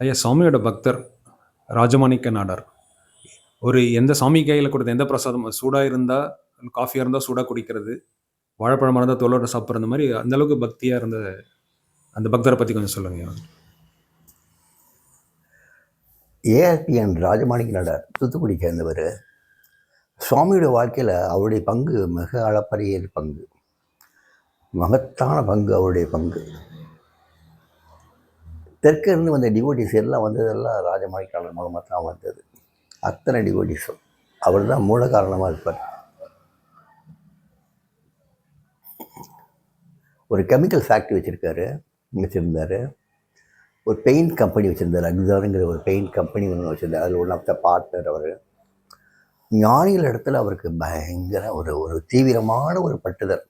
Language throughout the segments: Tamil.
ஐயா சுவாமியோட பக்தர் ராஜமாணிக்க நாடார் ஒரு எந்த சாமி கையில் கொடுத்த எந்த பிரசாதம் சூடாக இருந்தால் காஃபியாக இருந்தால் சூடாக குடிக்கிறது வாழைப்பழமாக இருந்தால் தோலோட சாப்பிட்ற அந்த மாதிரி அந்தளவுக்கு பக்தியாக இருந்த அந்த பக்தரை பற்றி கொஞ்சம் சொல்லுங்க ஏஆர்பிஎன் ராஜமாணிக்க நாடார் தூத்துக்குடி சேர்ந்தவர். சுவாமியோட வாழ்க்கையில் அவருடைய பங்கு மிக அளப்பரிய பங்கு. மகத்தான பங்கு அவருடைய பங்கு. தெற்கிருந்து வந்த டிவோட்டிஸ் எல்லாம் வந்ததெல்லாம் ராஜமாணிக்காளர் மூலமாக தான் வந்தது. அத்தனை டிவோட்டிஸும் அவர் தான் மூல காரணமாக இருப்பார். ஒரு கெமிக்கல் ஃபேக்ட்ரி வச்சுருக்காரு வச்சுருந்தார். ஒரு பெயிண்ட் கம்பெனி வச்சுருந்தார் அக்ஸாருங்கிற ஒரு பெயிண்ட் கம்பெனி ஒன்று வச்சுருந்தார். அதில் ஒன் ஆஃப் த பார்ட்னர் அவர். ஞானிகள் இடத்துல அவருக்கு பயங்கர ஒரு ஒரு தீவிரமான ஒரு பட்டுதல்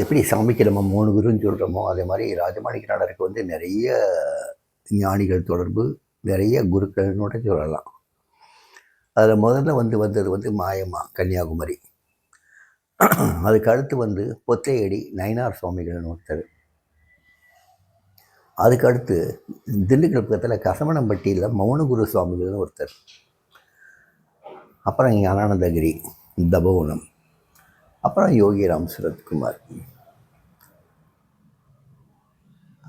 எப்படி சாமிக்கு நம்ம மூணு குருன்னு சொல்கிறோமோ அதே மாதிரி ராஜமாணிக்க நாடருக்கு வந்து நிறைய ஞானிகள் தொடர்பு நிறைய குருக்கள்னோட சொல்லலாம். அதில் முதல்ல வந்து வந்தது வந்து மாயம்மா கன்னியாகுமரி. அதுக்கு அடுத்து வந்து பொத்தையடி நயனார் சுவாமிகள்னு ஒருத்தர். அதுக்கு அடுத்து திண்டுக்கல் பக்கத்தில் கசமணம்பட்டியில் மௌனகுரு சுவாமிகள்னு ஒருத்தர். அப்புறம் இங்கே அனானந்தகிரி தபோவனம். அப்புறம் யோகிராம் சரத்குமார்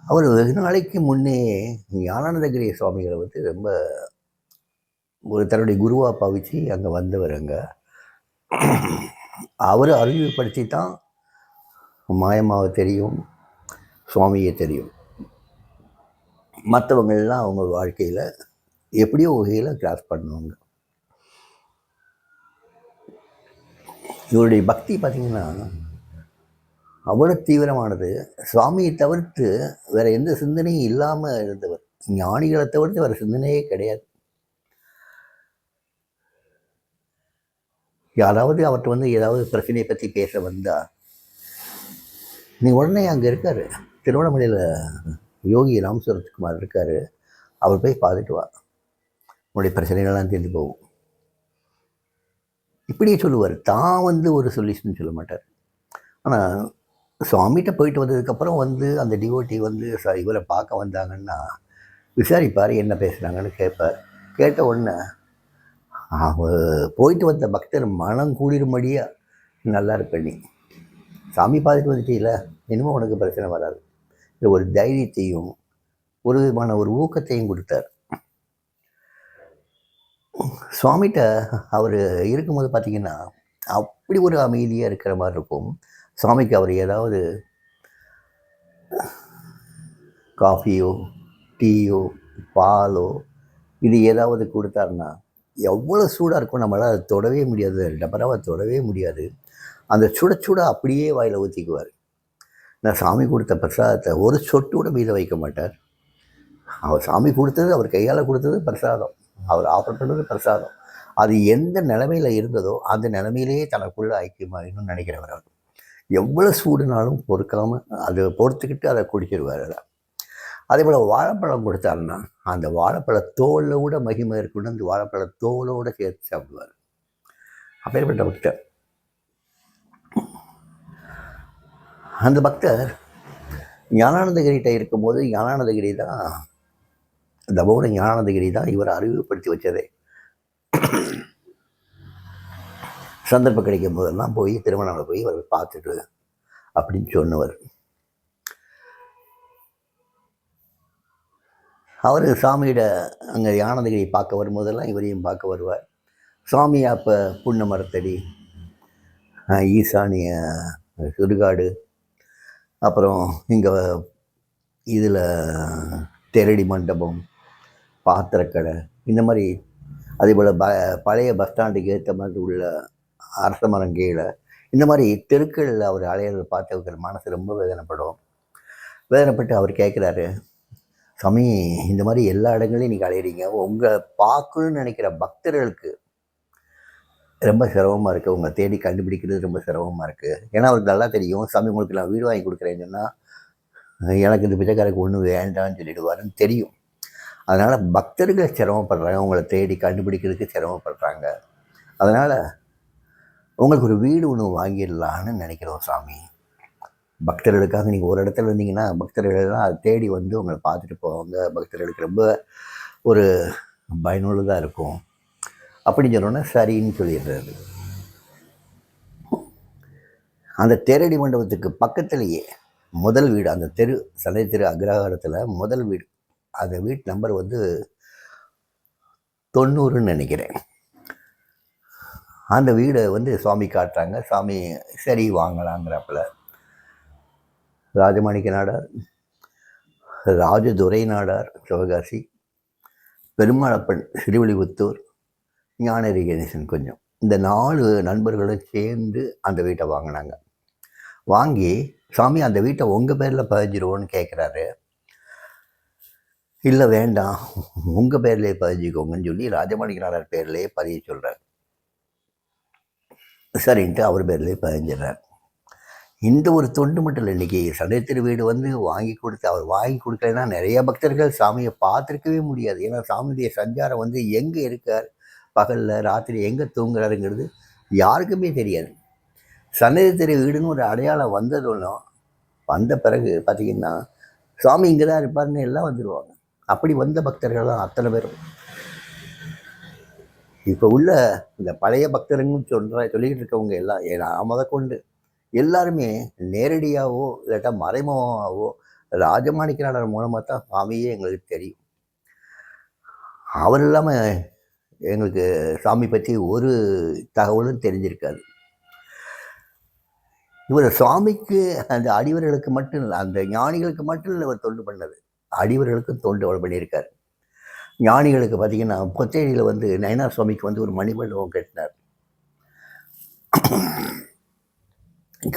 அவர் வெகு நாளைக்கு முன்னே ஞானானந்தகிரி சுவாமிகளை வந்து ரொம்ப ஒரு தன்னுடைய குருவாக பாவிச்சு அங்கே வந்தவர் அங்கே. அவர் அறிவுப்படுத்தி தான் மாயமாவை தெரியும் சுவாமியை தெரியும். மற்றவங்கள்லாம் அவங்க வாழ்க்கையில் எப்படியோ வகையில் கிராஸ் பண்ணுவாங்க. இவருடைய பக்தி பார்த்திங்கன்னா அவ்வளோ தீவிரமானது. சுவாமியை தவிர்த்து வேறு எந்த சிந்தனையும் இல்லாமல் இருந்தவர். ஞானிகளை தவிர்த்து வேறு சிந்தனையே கிடையாது. யாராவது அவர்கிட்ட வந்து ஏதாவது பிரச்சனையை பற்றி பேச வந்தால் நீ உடனே அங்கே இருக்கார். திருவண்ணாமலையில் யோகி ராமசுரத்குமார் இருக்கார். அவர் போய் பார்த்துட்டு வா. உன்னுடைய பிரச்சனைகள்லாம் தெரிஞ்சு போகும். இப்படியே சொல்லுவார். தான் வந்து ஒரு சொல்யூஷன் சொல்ல மாட்டார். ஆனால் சுவாமிகிட்ட போயிட்டு வந்ததுக்கப்புறம் வந்து அந்த டிஓட்டி வந்து ச இவரை பார்க்க வந்தாங்கன்னா விசாரிப்பார் என்ன பேசுகிறாங்கன்னு கேட்பார். கேட்ட உடனே அவர் போயிட்டு வந்த பக்தர் மனம் கூடிரும்படியாக நல்லா இருப்ப நீ. சாமி பார்த்துட்டு வந்துட்டீல இனிமேல் உனக்கு பிரச்சனை வராது. இது ஒரு தைரியத்தையும் ஒரு விதமான ஒரு ஊக்கத்தையும் கொடுத்தார். சுவாமிகிட்ட அவர் இருக்கும்போது பார்த்திங்கன்னா அப்படி ஒரு அமைதியாக இருக்கிற மாதிரி இருக்கும். சுவாமிக்கு அவர் ஏதாவது காஃபியோ டீயோ பாலோ இது ஏதாவது கொடுத்தாருன்னா எவ்வளோ சூடாக இருக்கும் நம்மளால் அதை தொடவே முடியாது. டபராவை தொடவே முடியாது. அந்த சுட சுட அப்படியே வாயில் ஊற்றிக்குவார் நான் சாமி கொடுத்த பிரசாதத்தை ஒரு சொட்டு கூட மீத வைக்க மாட்டார். அவர் சாமி கொடுத்தது அவர் கையால் கொடுத்தது பிரசாதம். அவர் ஆஃபர் பண்ணது பிரசாதம். அது எந்த நிலைமையில் இருந்ததோ அந்த நிலைமையிலேயே தனக்குள்ளே ஐக்கியமாகணும்னு நினைக்கிறவர் அவர். எவ்வளோ சூடுனாலும் பொறுக்காமல் அதை பொறுத்துக்கிட்டு அதை குடிச்சிருவார் அதை அதே போல் வாழைப்பழம் கொடுத்தாருன்னா அந்த வாழைப்பழ தோலில் கூட மகிமை இருக்குன்னு அந்த வாழைப்பழ தோலோடு சேர்த்து சாப்பிடுவார். அப்பேற்பட்ட பக்தர். அந்த பக்தர் ஞானானந்தகிரிகிட்ட இருக்கும்போது ஞானானந்தகிரி தான் தபோன ஞானந்தகிரி தான் இவர் அறிவுப்படுத்தி வச்சதே. சந்தர்ப்பம் கிடைக்கும் போதெல்லாம் போய் திருமணங்களை போய் அவர் பார்த்துட்டு அப்படின்னு சொன்னவர். அவர் சாமியிட அங்கே யானந்தகிரி பார்க்க வரும்போதெல்லாம் இவரையும் பார்க்க வருவார். சாமி அப்போ புண்ண மரத்தடி ஈசானிய சுடுகாடு அப்புறம் இங்கே இதில் தெரடி மண்டபம் பாத்திரக்கடை இந்த மாதிரி அதே போல் ப பழைய பஸ் ஸ்டாண்டுக்கு ஏற்ற மாதிரி உள்ள அரச மரம் கீழே இந்த மாதிரி தெருக்களில் அவர் அலையிறத பார்த்து மனசு ரொம்ப வேதனைப்படும். வேதனைப்பட்டு அவர் கேட்குறாரு சாமி இந்த மாதிரி எல்லா இடங்களையும் நீங்கள் அலையிறீங்க. உங்களை பார்க்கணும்னு நினைக்கிற பக்தர்களுக்கு ரொம்ப சிரமமாக இருக்குது உங்களை தேடி கண்டுபிடிக்கிறது ரொம்ப சிரமமாக இருக்குது ஏன்னா அவருக்கு நல்லா தெரியும். சாமி உங்களுக்கு நான் வீடு வாங்கி கொடுக்குறேன்னு சொன்னால் எனக்கு இந்த பிச்சைக்காரருக்கு ஒன்றும் வேண்டாம்னு சொல்லிடுவாருன்னு தெரியும். அதனால் பக்தர்கள் சிரமப்படுறாங்க. உங்களை தேடி கண்டுபிடிக்கிறதுக்கு சிரமப்படுறாங்க. அதனால் உங்களுக்கு ஒரு வீடு ஒன்று வாங்கிடலான்னு நினைக்கிறோம் சாமி. பக்தர்களுக்காக நீங்கள் ஒரு இடத்துல இருந்தீங்கன்னா பக்தர்கள்லாம் அதை தேடி வந்து உங்களை பார்த்துட்டு போவாங்க. பக்தர்களுக்கு ரொம்ப ஒரு பயனுள்ளதாக இருக்கும். அப்படின்னு சொன்னோன்னா சரின்னு சொல்லிடுறாரு. அந்த தேரடி மண்டபத்துக்கு பக்கத்துலேயே முதல் வீடு அந்த தெரு சலை தெரு அக்ரஹாரத்தில் முதல் வீடு. அந்த வீட்டு நம்பர் வந்து தொண்ணூறுன்னு நினைக்கிறேன். அந்த வீடை வந்து சுவாமி காட்டுறாங்க. சாமி சரி வாங்கலாங்கிறப்பல. ராஜமாணிக்க நாடார் ராஜதுரை நாடார் சிவகாசி பெருமாளப்பன் சிறுவிழிபுத்தூர் ஞானரி கணேசன் கொஞ்சம். இந்த நாலு நண்பர்களும் சேர்ந்து அந்த வீட்டை வாங்கினாங்க. வாங்கி சாமி அந்த வீட்டை உங்கள் பேரில் பதிஞ்சிருவோன்னு கேட்குறாரு இல்லை வேண்டாம். உங்கள் பேர்லேயே பதிஞ்சிக்கோங்கன்னு சொல்லி ராஜமாணிக்க பேர்லேயே பதிய சொல்கிறார் சரின்ட்டு அவர் பேர்லேயே பதிஞ்சிடுறார். இந்த ஒரு தொண்டு மட்டும் இல்லை இன்றைக்கி சடைத்திரு வீடு வந்து வாங்கி கொடுத்து அவர் வாங்கி கொடுக்கலன்னா நிறைய பக்தர்கள் சாமியை பார்த்துருக்கவே முடியாது. ஏன்னா சாமியுடைய சஞ்சாரம் வந்து எங்கே இருக்கார்? பகலில் ராத்திரி எங்கே தூங்குறாருங்கிறது யாருக்குமே தெரியாது. சன்னதி தெரு வீடுன்னு ஒரு அடையாளம் வந்ததும் வந்த பிறகு பார்த்திங்கன்னா சுவாமி இங்கே தான் இருப்பார்னு எல்லாம் வந்துடுவாங்க அப்படி வந்த பக்தர்கள் தான் அத்தனை பேரும். இப்போ உள்ள இந்த பழைய பக்தருங்கன்னு சொல்கிற சொல்லிக்கிட்டு இருக்கவங்க எல்லாம் ஏன்னா நான் முதற்கொண்டு. எல்லாருமே நேரடியாகவோ இல்லாட்டா மறைமுகமாகவோ ராஜமாணிக்கநாதர் மூலமாக தான் சாமியே எங்களுக்கு தெரியும். அவர் இல்லாமல் எங்களுக்கு சாமி பற்றி ஒரு தகவலும் தெரிஞ்சிருக்காது. இவர் சுவாமிக்கு அந்த அடிவர்களுக்கு மட்டும் இல்லை அந்த ஞானிகளுக்கு மட்டும் இல்லை இவர் தொண்டு பண்ணது. அடிவர்களுக்கும் தொண்டு பண்ணியிருக்கார். ஞானிகளுக்கு பார்த்தீங்கன்னா பொத்தேரியில் வந்து நயனார் சுவாமிக்கு வந்து ஒரு மணிமண்டபம் கட்டினார்.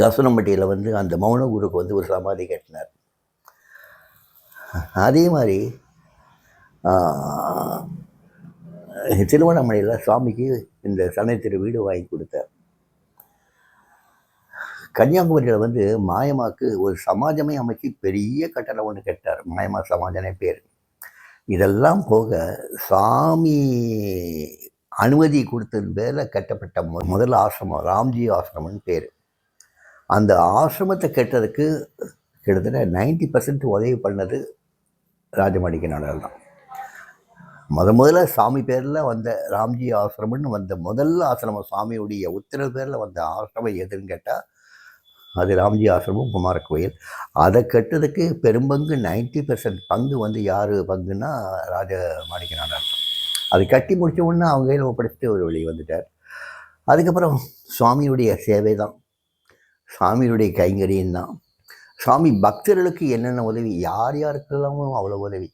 கசனம்பட்டியில் வந்து அந்த மௌன குருக்கு வந்து ஒரு சமாதி கட்டினார். அதே மாதிரி திருவண்ணாமலையில் சுவாமிக்கு இந்த சனத்திரு வீடு வாங்கி கொடுத்தார். கன்னியாகுமரியில் வந்து மாயமாக்கு ஒரு சமாஜமே அமைச்சு பெரிய கட்டடம் ஒன்று கட்டார் மாயமா சமாஜனே பேர். இதெல்லாம் போக சாமி அனுமதி கொடுத்தது பேரில் கட்டப்பட்ட முதல் ஆசிரமம் ராம்ஜி ஆசிரமம்னு பேர். அந்த ஆசிரமத்தை கட்டுறதுக்கு கிட்டத்தட்ட 90% பர்சன்ட் உதவி பண்ணது ராஜமாணிக்க நாடார் தான். முத முதல்ல சாமி பேரில் வந்த ராம்ஜி ஆசிரமம்னு வந்த முதல் ஆசிரமம் சாமியுடைய உத்தரவு பேரில் வந்த ஆசிரமம் எதுன்னு கேட்டால் அது ராம்ஜி ஆசிரமம் குமார கோயில். அதை கட்டுறதுக்கு பெரும்பங்கு 90% பெர்சன்ட் பங்கு வந்து யார் பங்குன்னா ராஜ மாணிக்க அது கட்டி முடித்த உடனே அவங்க கையில் ஒப்படைச்சிட்டு ஒரு வெளியே வந்துட்டார். அதுக்கப்புறம் சுவாமியுடைய சேவை தான். சாமியுடைய கைங்கரியம் தான். சாமி பக்தர்களுக்கு என்னென்ன உதவி யார் யாருக்கெல்லாமோ அவ்வளோ உதவி.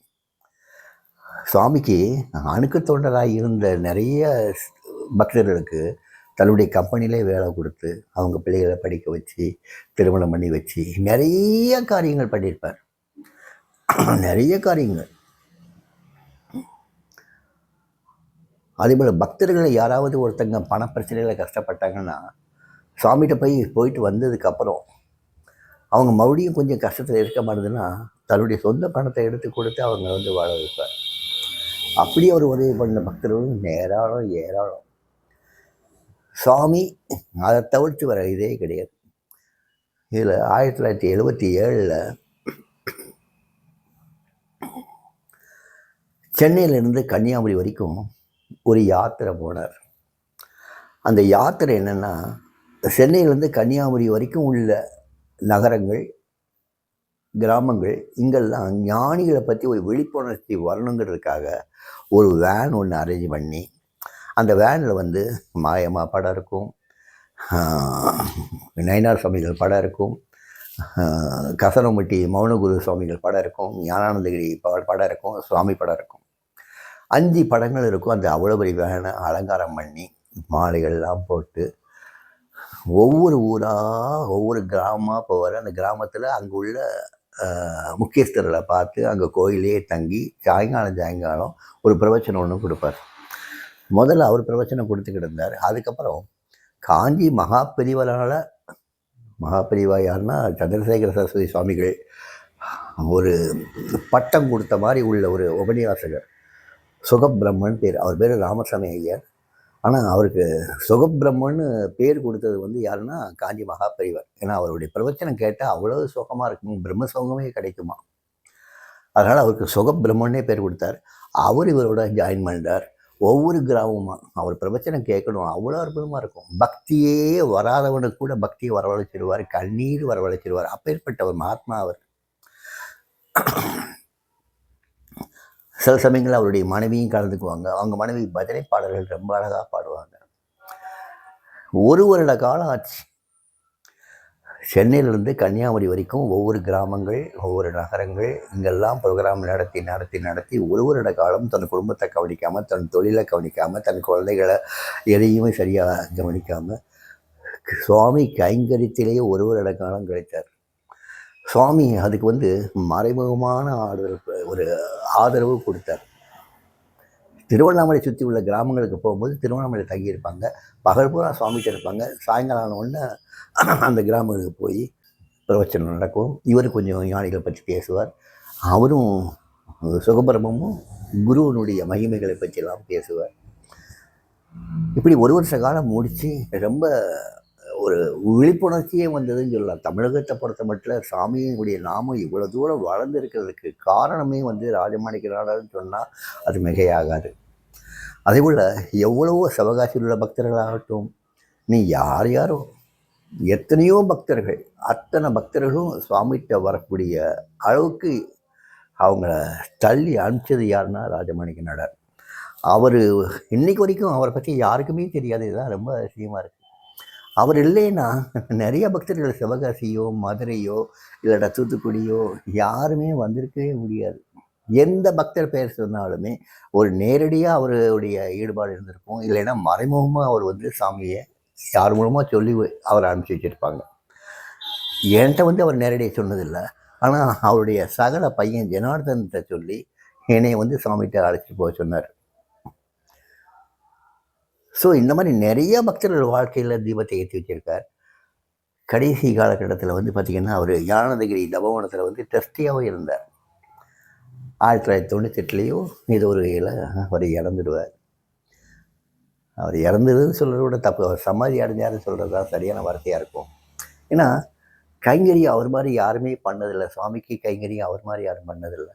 சுவாமிக்கு அணுக்கு தொண்டராக இருந்த நிறைய பக்தர்களுக்கு தன்னுடைய கம்பெனிலே வேலை கொடுத்து அவங்க பிள்ளைகளை படிக்க வச்சு திருமணம் பண்ணி வச்சு நிறைய காரியங்கள் பண்ணியிருப்பார். நிறைய காரியங்கள். அதேபோல் பக்தர்களை யாராவது ஒருத்தங்க பண பிரச்சனையில் கஷ்டப்பட்டாங்கன்னா சுவாமிகிட்ட போய் போயிட்டு வந்ததுக்கப்புறம் அவங்க மறுபடியும் கொஞ்சம் கஷ்டத்தில் இருக்க மாட்டேதுன்னா தன்னுடைய சொந்த பணத்தை எடுத்து கொடுத்து அவங்க வந்து வாழ வைப்பார். அப்படி அவர் உதவி பண்ண பக்தர்களும் ஏராளம் ஏராளம். சாமி அதை தவிர்த்து வர இதே கிடையாது. இதில் ஆயிரத்தி தொள்ளாயிரத்தி எழுபத்தி ஏழில் சென்னையிலேருந்து கன்னியாகுமரி வரைக்கும் ஒரு யாத்திரை போனார். அந்த யாத்திரை என்னென்னா சென்னையிலேருந்து கன்னியாகுமரி வரைக்கும் உள்ள நகரங்கள் கிராமங்கள் இங்கெல்லாம் ஞானிகளை பற்றி ஒரு விழிப்புணர்ச்சி வரணுங்கிறதுக்காக ஒரு வேன் ஒன்று அரேஞ்ச் பண்ணி அந்த வேனில் வந்து மாயமா படம் இருக்கும். நயனார் நயினார் சுவாமிகள் படம் இருக்கும். கசனமுட்டி மௌனகுரு சுவாமிகள் படம் இருக்கும். ஞானானந்தகிரி படம் இருக்கும். சுவாமி படம் இருக்கும். அஞ்சு படங்கள் இருக்கும். அந்த அவ்வளோ பெரிய வேனை அலங்காரம் பண்ணி மாலைகள்லாம் போட்டு ஒவ்வொரு ஊராக ஒவ்வொரு கிராமமாக போவார். அந்த கிராமத்தில் அங்கே உள்ள முக்கியஸ்தர்களை பார்த்து அங்கே கோயிலே தங்கி சாயங்காலம் சாயங்காலம் ஒரு பிரவச்சனம் ஒன்று கொடுப்பார். முதல்ல அவர் பிரவச்சனம் கொடுத்துக்கிட்டு இருந்தார். அதுக்கப்புறம் காஞ்சி மகா பெரிவரால் மகா பெரிவா யாருன்னா சந்திரசேகர சரஸ்வதி சுவாமிகள் ஒரு பட்டம் கொடுத்த மாதிரி உள்ள ஒரு உபன்யாசகர் சுகபிரம்மன் பேர். அவர் பேர் ராமசாமி ஐயர். ஆனால் அவருக்கு சுகபிரம்மன்னு பேர் கொடுத்தது வந்து யாருன்னா காஞ்சி மகாபெரிவர். ஏன்னா அவருடைய பிரவச்சனம் கேட்டால் அவ்வளோ சுகமாக இருக்கும் பிரம்ம சுகமே கிடைக்குமா. அதனால் அவருக்கு சுகபிரம்மன்னே பேர் கொடுத்தார். அவர் இவரோட ஜாயின் பண்ணிட்டார் ஒவ்வொரு கிராமமாக அவர் பிரவச்சனம் கேட்கணும். அவ்வளோ அற்புதமாக இருக்கும். பக்தியே வராதவனுக்கு கூட பக்தியை வரவழைச்சிடுவார் கண்ணீர் வரவழைச்சிடுவார் அப்பேற்பட்ட ஒரு மகாத்மா அவர். சில சமயங்களில் அவருடைய மனைவியும் கலந்துக்குவாங்க. அவங்க மனைவி பஜனை பாடல்கள் ரொம்ப அழகாக பாடுவாங்க. ஒரு வருட காலம் ஆச்சு. சென்னையிலிருந்து கன்னியாகுமரி வரைக்கும் ஒவ்வொரு கிராமங்கள் ஒவ்வொரு நகரங்கள் இங்கெல்லாம் ப்ரோக்ராம் நடத்தி நடத்தி நடத்தி ஒரு ஒரு காலம் தன் குடும்பத்தை கவனிக்காமல் தன் தொழிலை கவனிக்காமல் தன் குழந்தைகளை எதையுமே சரியாக கவனிக்காமல் சுவாமி கைங்கரியத்திலேயே ஒரு ஒரு காலம் கிடைத்தார் சுவாமி அதுக்கு வந்து மறைமுகமான ஆதரவு ஒரு ஆதரவு கொடுத்தார். திருவண்ணாமலை சுற்றி உள்ள கிராமங்களுக்கு போகும்போது திருவண்ணாமலை தங்கியிருப்பாங்க. பகல் பூரா சுவாமிகிட்ட இருப்பாங்க. சாயங்காலம் ஒன்று அந்த கிராமங்களுக்கு போய் பிரவச்சனம் நடக்கும். இவர் கொஞ்சம் ஞானிகளை பற்றி பேசுவார். அவரும் சுகபிரமும் குருவனுடைய மகிமைகளை பற்றியெல்லாம் பேசுவார். இப்படி ஒரு வருஷ காலம் முடித்து ரொம்ப ஒரு விழிப்புணர்ச்சியே வந்ததுன்னு சொல்லலாம். தமிழகத்தை பொறுத்த மட்டும் சாமியினுடைய நாமம் இவ்வளோ தூரம் வளர்ந்துருக்கிறதுக்கு காரணமே வந்து ராஜமாணிக்கிறாளர்னு சொன்னால் அது மிகையாகாது. அதே போல் எவ்வளவோ சிவகாசியில் உள்ள பக்தர்களாகட்டும் நீ யார் யாரோ எத்தனையோ பக்தர்கள் அத்தனை பக்தர்களும் சுவாமிகிட்ட வரக்கூடிய அளவுக்கு அவங்கள தள்ளி அனுப்பிச்சது யாருன்னா ராஜமாணிக்கனாடர் அவர் இன்னைக்கு வரைக்கும் அவரை பற்றி யாருக்குமே தெரியாது. இதுதான் ரொம்ப அதிசயமாக இருக்குது அவர் இல்லைன்னா நிறைய பக்தர்கள் சிவகாசியோ மதுரையோ இல்லைடா தூத்துக்குடியோ யாருமே வந்திருக்கவே முடியாது. எந்த பக்தர் பெயர் சொன்னாலுமே ஒரு நேரடியாக அவருடைய ஈடுபாடு இருந்திருக்கும். இல்லைன்னா மறைமுகமாக அவர் வந்து சாமியை யார் மூலமாக சொல்லி அவரை அனுப்பிச்சி வச்சுருப்பாங்க. என்கிட்ட வந்து அவர் நேரடியாக சொன்னதில்லை. ஆனால் அவருடைய சகல பையன் ஜனார்தன்கிட்ட சொல்லி என்னைய வந்து சாமிகிட்ட அழைச்சிட்டு போக சொன்னார். ஸோ இந்த மாதிரி நிறைய பக்தர்கள் வாழ்க்கையில் தீபத்தை ஏற்றி வச்சிருக்கார். கடைசி காலகட்டத்தில் வந்து பார்த்திங்கன்னா அவர் ஞானதகிரி தபவனத்தில் வந்து டெஸ்டியாகவும் இருந்தார். ஆயிரத்தி தொள்ளாயிரத்தி தொண்ணூத்தெட்டுலேயோ இது ஒரு வகையில் அவர் இறந்துடுவார். அவர் இறந்ததுன்னு சொல்கிறத விட தப்பு. அவர் சமாதி அடைஞ்சாருன்னு சொல்கிறது தான் சரியான வார்த்தையாக இருக்கும். ஏன்னா கைங்கரியம் அவர் மாதிரி யாருமே பண்ணதில்லை. சுவாமிக்கு கைங்கரியம் அவர் மாதிரி யாரும் பண்ணதில்லை.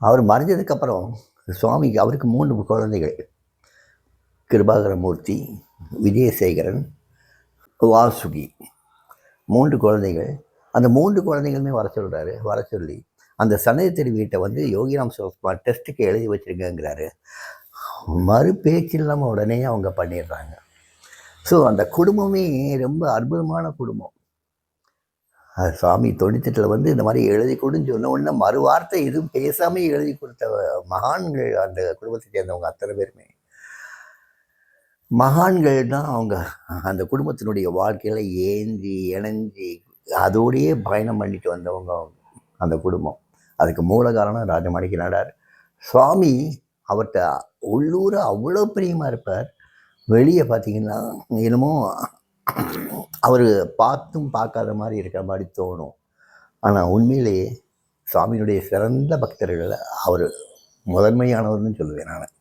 அவர் மறைஞ்சதுக்கப்புறம் சுவாமிக்கு அவருக்கு மூன்று குழந்தைகள். கிருபாகரமூர்த்தி விஜயசேகரன் வாசுகி. மூன்று குழந்தைகள். அந்த மூன்று குழந்தைகளுமே வர சொல்கிறாரு வர சொல்லி அந்த சன்னதி வீட்டை வந்து யோகிராம் சிவகுமார் டெஸ்ட்டுக்கு எழுதி வச்சுருக்கேங்கிறாரு. மறு பேச்சு இல்லாமல் உடனே அவங்க பண்ணிடுறாங்க. ஸோ அந்த குடும்பமே ரொம்ப அற்புதமான குடும்பம். சாமி தொண்ணூத்தெட்டில் வந்து இந்த மாதிரி எழுதி கொடுன்னு சொன்ன உடனே மறுவார்த்தை எதுவும் பேசாமல் எழுதி கொடுத்த மகான்கள் அந்த குடும்பத்தை சேர்ந்தவங்க அத்தனை பேருமே. மகான்கள் தான் அவங்க அந்த குடும்பத்தினுடைய வாழ்க்கையில் ஏந்தி இணைஞ்சி அதோடையே பயணம் பண்ணிட்டு வந்தவங்க அந்த குடும்பம். அதுக்கு மூல காரணம் ராஜமாணிக்க நாடார். சுவாமி அவர்கிட்ட உள்ளூர் அவ்வளோ பிரியமாக இருப்பார். வெளியே பார்த்தீங்கன்னா என்னமோ அவர் பார்த்தும் பார்க்காத மாதிரி இருக்கிற மாதிரி தோணும். ஆனால் உண்மையிலேயே சுவாமியினுடைய சிறந்த பக்தர்களில் அவர். முதன்மையானவர்னு சொல்லுவேன் நான்.